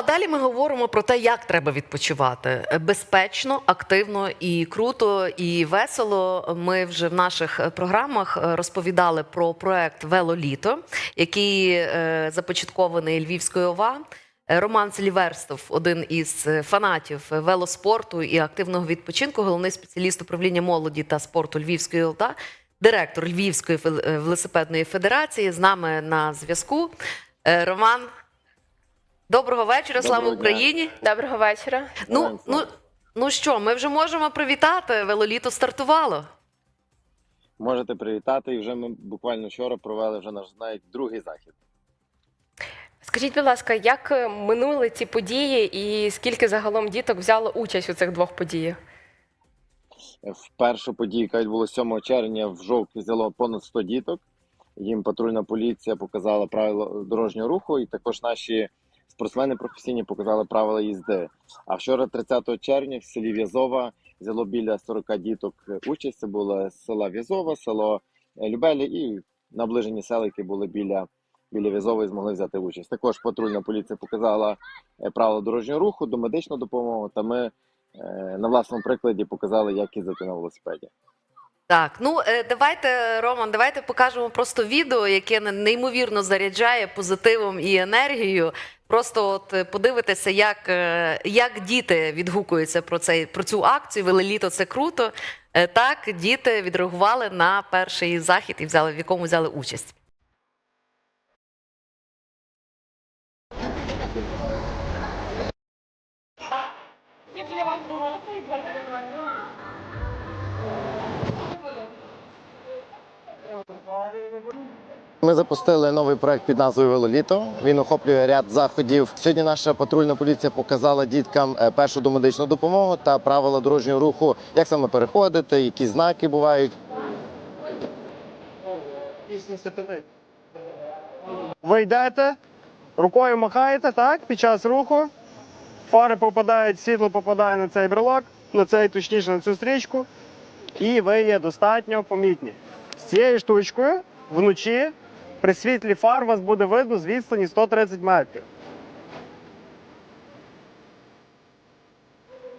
а далі ми говоримо про те, як треба відпочивати безпечно, активно і круто, і весело. Ми вже в наших програмах е, розповідали про проект Велоліто, який е, започаткований Львівською ОВА. Роман Селіверстов, один із е, фанатів велоспорту і активного відпочинку, головний спеціаліст управління молоді та спорту Львівської ОЛТА, директор Львівської велосипедної федерації, з нами на зв'язку. Роман, доброго вечора, слава Доброго дня. Україні. Доброго вечора. Ну, ну, ну що, ми вже можемо привітати. Велоліто стартувало. Можете привітати. І вже ми буквально вчора провели вже наш навіть другий захід. Скажіть, будь ласка, як е, минули ці події і скільки загалом діток взяло участь у цих двох подіях? В першу подію, яка відбулася 7 червня, в жовтні взяло понад 100 діток. Їм патрульна поліція показала правила дорожнього руху, і також наші спортсмени професійні показали правила їзди. А вчора, 30 червня, в селі В'язова взяло біля 40 діток участь. Це було села В'язова, село е, Любелі і наближені села, які були біля, біля В'язова і змогли взяти участь. Також патрульна поліція показала е, правила дорожнього руху, домедичну допомогу. Та ми е, на власному прикладі показали, як їздити на велосипеді. Так, ну е, давайте, Роман, давайте покажемо просто відео, яке неймовірно заряджає позитивом і енергією. Просто от е, подивитися, як, е, як діти відгукуються про цей про цю акцію. Велеліто це круто. Так, діти відреагували на перший захід і взяли в якому взяли участь. Ми запустили новий проект під назвою Велоліто. Він охоплює ряд заходів. Сьогодні наша патрульна поліція показала діткам е, першу домедичну допомогу та правила дорожнього руху, як саме переходити, які знаки бувають. Ви йдете, рукою махаєте, так, під час руху. Фари попадають, світло попадає на цей брелок, на цей, точніше, на цю стрічку. І ви є достатньо помітні. З цією штучкою вночі при світлі фар вас буде видно з відстані 130 метрів.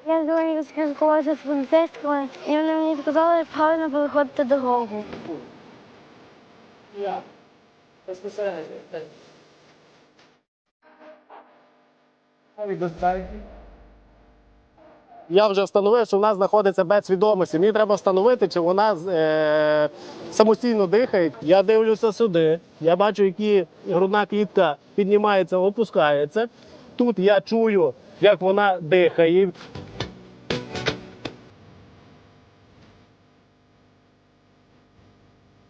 Я сьогодні спілкувалася з поліцейськими, і вони мені сказали правильно переходити дорогу. Я вже встановив, що вона знаходиться без свідомості. Мені треба встановити, чи вона е, самостійно дихає. Я дивлюся сюди. Я бачу, які грудна клітка піднімається, опускається. Тут я чую, як вона дихає.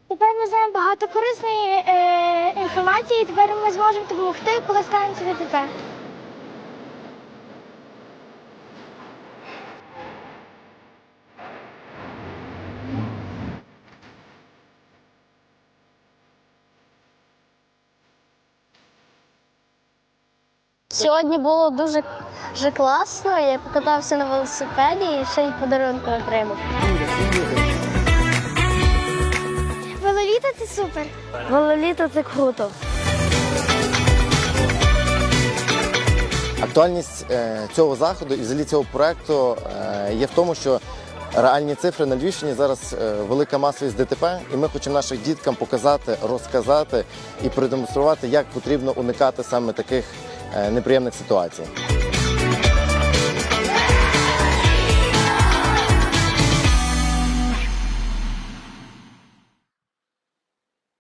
Тепер ми знаємо багато корисної е, інформації, і тепер ми зможемо допомогти, коли станеться ДТП. Сьогодні було дуже, дуже класно. Я покатався на велосипеді і ще й подарунки отримав. Велоліто це супер. Велоліто це круто. Актуальність е, цього заходу і взагалі цього проекту е, є в тому, що реальні цифри на Львівщині зараз е, велика масовість ДТП, і ми хочемо нашим діткам показати, розказати і продемонструвати, як потрібно уникати саме таких неприємних ситуацій.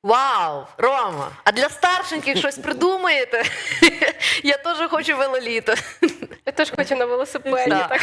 Вау, Рома! А для старшеньких щось придумаєте? Я теж хочу велоліто. Я теж хочу на велосипеді. Так.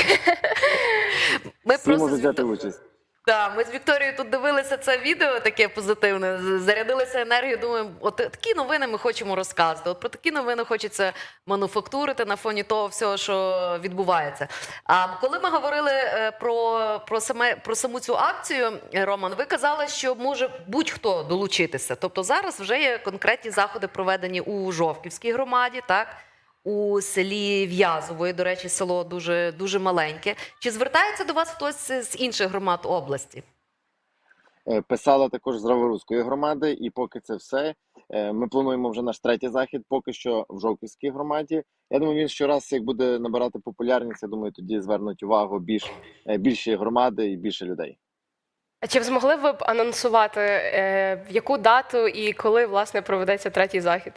Ми просто взяти участь. Да, ми з Вікторією тут дивилися це відео таке позитивне, зарядилися енергією. Думаємо, от такі новини ми хочемо розказати. От про такі новини хочеться мануфактурити на фоні того всього, що відбувається. А коли ми говорили е, про, про саме про саму цю акцію, Роман, ви казали, що може будь-хто долучитися. Тобто зараз вже є конкретні заходи проведені у Жовківській громаді, так. У селі В'язової, до речі, село дуже дуже маленьке. Чи звертається до вас хтось з інших громад області? Е, Писала також з Раворуської громади, і поки це все. Е, Ми плануємо вже наш третій захід, поки що в Жовківській громаді. Я думаю, він щораз, як буде набирати популярність, я думаю, тоді звернуть увагу більш е, більші громади і більше людей. А чи б змогли ви б анонсувати, в яку дату і коли власне проведеться третій захід?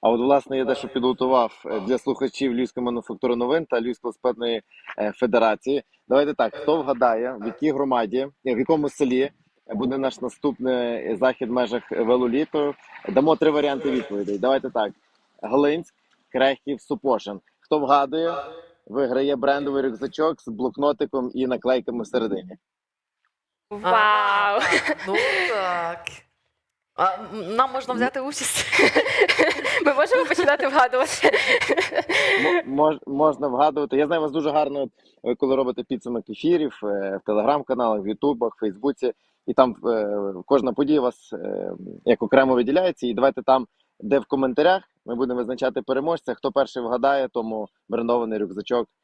А от власне я дещо підготував е, для слухачів Львівської мануфактури новин та Львівської велосипедної е, федерації. Давайте так, хто вгадає, в якій громаді, е, в якому селі буде наш наступний захід в межах велоліту. Дамо три варіанти відповідей. Давайте так: Галинськ, Крехів, Супошин. Хто вгадує, виграє брендовий рюкзачок з блокнотиком і наклейками всередині. Вау! ну так. А, нам можна взяти участь. Ми можемо починати вгадувати. Мож, можна вгадувати. Я знаю вас дуже гарно, ви коли робите підсумок ефірів е, в телеграм-каналах, в Ютубах, Фейсбуці, і там е, кожна подія вас е, як окремо виділяється. І давайте там, де в коментарях, ми будемо визначати переможця. Хто перший вгадає, тому брендований рюкзачок е,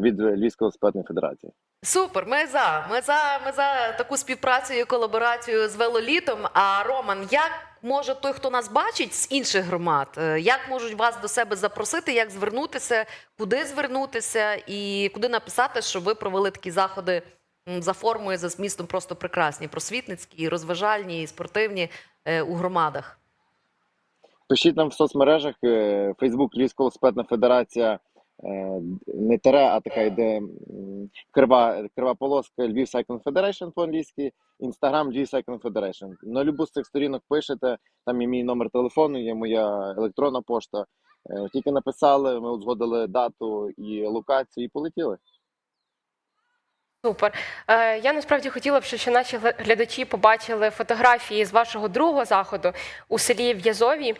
від Львівської велосипедної федерації. Супер, ми за. Ми за, ми за таку співпрацю і колаборацію з велолітом. А Роман, як може той, хто нас бачить з інших громад, е, як можуть вас до себе запросити, як звернутися, куди звернутися і куди написати, щоб ви провели такі заходи за формою, за змістом просто прекрасні, просвітницькі, розважальні, і спортивні е, у громадах. Пишіть нам в соцмережах е, Фейсбук Львівська велосипедна федерація. Е, Не тере, а така йде крива, крива полоска Львів Cycling Federation по-англійськи, інстаграм Львів Cycling Federation. На любу з цих сторінок пишете, там є мій номер телефону, є моя електронна пошта. Е, Тільки написали, ми узгодили дату і локацію, і полетіли. Супер. Е, я насправді хотіла б, щоб наші глядачі побачили фотографії з вашого другого заходу у селі В'язові.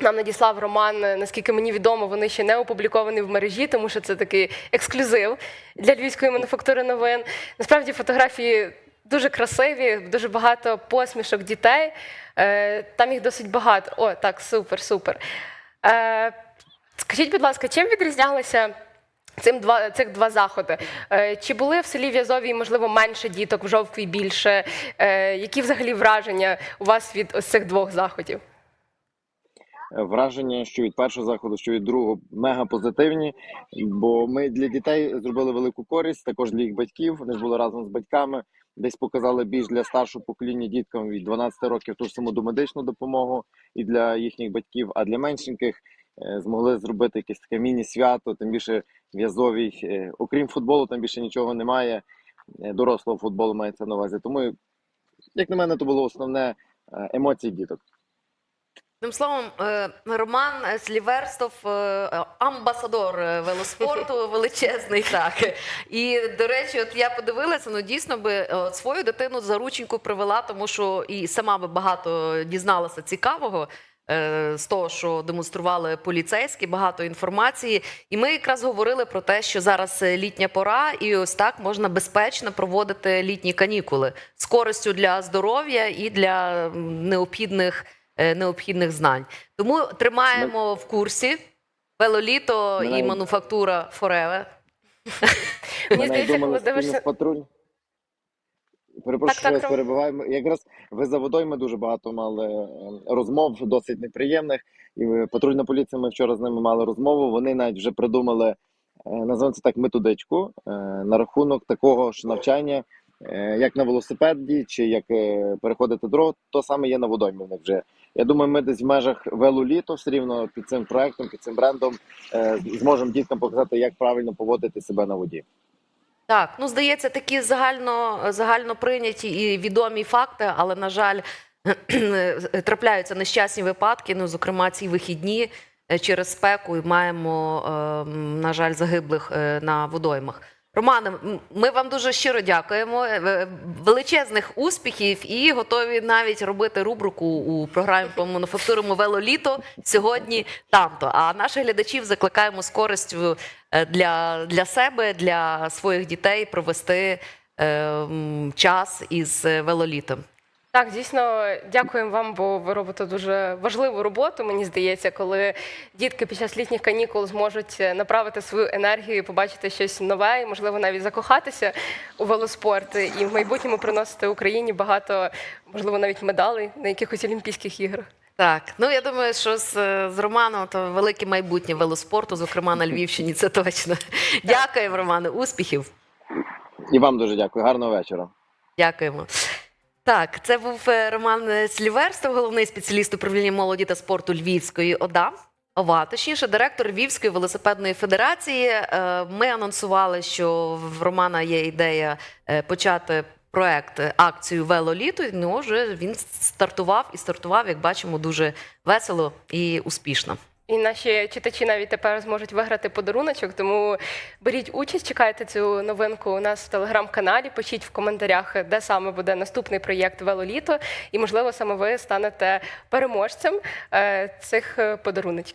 Нам надіслав Роман, е, наскільки мені відомо, вони ще не опубліковані в мережі, тому що це такий ексклюзив для львівської мануфактури новин. Насправді фотографії дуже красиві, дуже багато посмішок дітей. Е, Там їх досить багато. О, так, супер, супер. Е, Скажіть, будь ласка, чим відрізнялися цим два цих два заходи? Чи були в селі В'язовій, можливо, менше діток, в жовтві більше? Які взагалі враження у вас від ось цих двох заходів? Враження, що від першого заходу, що від другого, мега позитивні. Бо ми для дітей зробили велику користь, також для їх батьків. Вони ж були разом з батьками. Десь показали більш для старшого покоління діткам від 12 років ту ж саму домедичну допомогу і для їхніх батьків, а для меншеньких е, змогли зробити якесь таке міні-свято, тим більше в'язовій. Е, Окрім футболу, там більше нічого немає. Е, Дорослого футболу мається на увазі. Тому, як на мене, то було основне емоції діток. Тим словом, е, Роман Сліверстов, е, амбасадор е, велоспорту величезний, так. І, до речі, от я подивилася, ну дійсно би от свою дитину за рученьку привела, тому що і сама би багато дізналася цікавого. З того, що демонстрували поліцейські, багато інформації, і ми якраз говорили про те, що зараз літня пора, і ось так можна безпечно проводити літні канікули з користю для здоров'я і для необхідних необхідних знань. Тому тримаємо в курсі велоліто і мануфактура Фореве. Мені здається, коли дивишся. патруль. Перепрошую, Так, так, вас Ром. перебиваємо. Якраз ви за водою ми дуже багато мали е, розмов, досить неприємних. І е, патрульна поліція, ми вчора з ними мали розмову. Вони навіть вже придумали, е, називаємо це так, методичку е, на рахунок такого ж навчання, е, як на велосипеді, чи як е, переходити дорогу, то саме є на водоймі вже. Я думаю, ми десь в межах велоліто все рівно під цим проектом, під цим брендом е, зможемо діткам показати, як правильно поводити себе на воді. Так, ну здається, такі загально, загально прийняті і відомі факти, але, на жаль, трапляються нещасні випадки. Ну, зокрема, ці вихідні е, через спеку і маємо, е, на жаль, загиблих е, на водоймах. Романе, ми вам дуже щиро дякуємо. Е, Величезних успіхів і готові навіть робити рубрику у програмі по мануфактурному велоліто сьогодні там-то. А наших глядачів закликаємо з користю е, для, для себе, для своїх дітей провести е, час із велолітом. Так, дійсно, дякуємо вам, бо ви робите дуже важливу роботу. Мені здається, коли дітки під час літніх канікул зможуть направити свою енергію, побачити щось нове, і можливо навіть закохатися у велоспорт, і в майбутньому приносити Україні багато, можливо, навіть медалей на якихось Олімпійських іграх. Так, ну я думаю, що з, з Романом то велике майбутнє велоспорту, зокрема на Львівщині, це точно. Дякуємо, Романе, успіхів. І вам дуже дякую. Гарного вечора. Дякуємо. Так, це був е, Роман Сліверстов, головний спеціаліст управління молоді та спорту Львівської ОДА. ОВА, точніше, директор Львівської велосипедної федерації. Е, Ми анонсували, що в Романа є ідея е, почати проект е, акцію Велоліто. Ну, вже він стартував і стартував, як бачимо, дуже весело і успішно. І наші читачі навіть тепер зможуть виграти подаруночок. Тому беріть участь, чекайте цю новинку у нас в телеграм-каналі. Пишіть в коментарях, де саме буде наступний проєкт Велоліто, і можливо саме ви станете переможцем е, цих е, подаруночків.